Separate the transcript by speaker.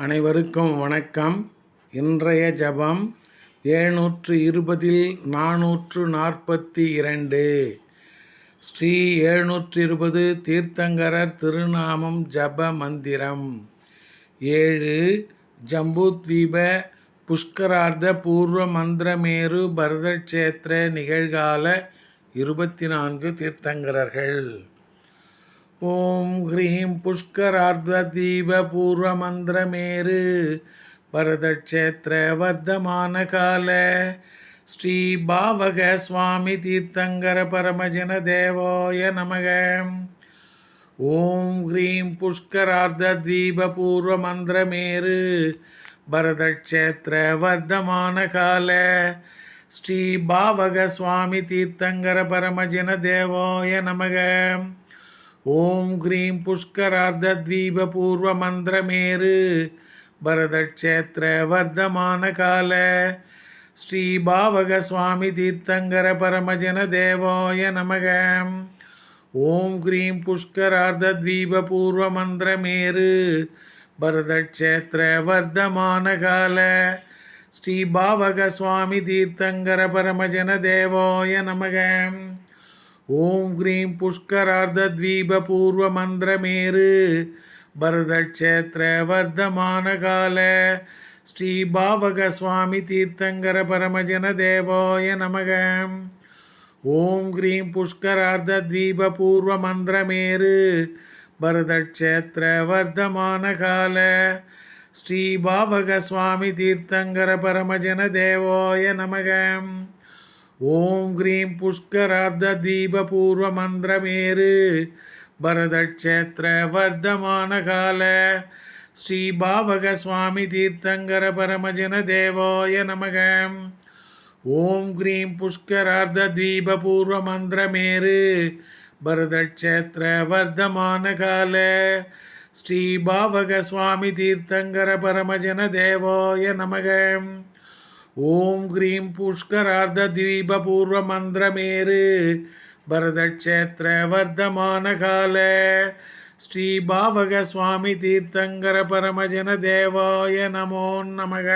Speaker 1: அனைவருக்கும் வணக்கம். இன்றைய ஜபம் ஏழ்நூற்று இருபதில் நானூற்று நாற்பத்தி இரண்டு. ஸ்ரீ எழுநூற்று இருபது தீர்த்தங்கரர் திருநாமம் ஜப மந்திரம். ஏழு ஜம்பூத்வீப புஷ்கரார்த்த பூர்வ மந்திரமேரு பரதக்ஷேத்திர நிகழ்கால இருபத்தி நான்கு தீர்த்தங்கரர்கள். ஓம் ஹ்ரீம் புஷ்கரார்த்ததீப பூர்வமந்திரமேரு. பரதக்ஷேத்திர கால ஸ்ரீ சுவாமி தீர்த்தங்கர பரமஜன தேவோய நமக. ஓம் ஹ்ரீம் புஷ்கரார்த்தத்வீப பூர்வமந்திரமேரு. பரதக்ஷேத்திர கால ஸ்ரீ சுவாமி தீர்த்தங்கர பரமஜன தேவோய நமக. ஓம் க்ரீம் புஷ்கரார்த்தத்வீப பூர்வமந்திரமேரு பரதக்ஷேத்திர வர்த்தமான கால ஸ்ரீபாவக சுவாமி தீர்த்தங்கர பரமஜன தேவாய நமக. ஓம் க்ரீம் புஷ்கரார்த்தத்வீப பூர்வமந்திரமேரு பரதக்ஷேத்திர வர்த்தமான கால ஸ்ரீபாவக சுவாமி தீர்த்தங்கர பரமஜன தேவாய நமகம் ஓம் க்ரீம் புஷ்கரார்த்தத்வீபூர்வமந்திரமேரு பரதக்ஷேத்திர வர்த்தமான கால ஸ்ரீ பாவக சுவாமி தீர்த்தங்கர பரமஜன தேவாய நமக. ஓம் க்ரீம் புஷ்கரார்த்தத்வீபூர்வமந்திரமேரு பரதக்ஷேத்திர வர்த்தமான கால ஸ்ரீ பாவக சுவாமி தீர்த்தங்கர பரமஜன தேவாய நமகம் ஓம் க்ரீம் புஷ்கரார்த்ததீப பூர்வமந்திரமேரு பரதக்ஷேத்திர வர்த்தமான கால. ஸ்ரீ பாவக சுவாமி தீர்த்தங்கர பரமஜன தேவாய நமக. ஓம் க்ரீம் புஷ்கரார்த்ததீப பூர்வமந்திரமேரு பரதக்ஷேத்திர வர்த்தமான கால. ஸ்ரீ பாவக சுவாமி தீர்த்தங்கர பரமஜன தேவாய நமகம் ஓம் க்ரீம் மந்திரமேறு பரதக்ஷேத்திர வர்த்தமான கால ஸ்ரீ பாவக சுவாமி தீர்த்தங்கர பரமஜன தேவாய நமோ நமக.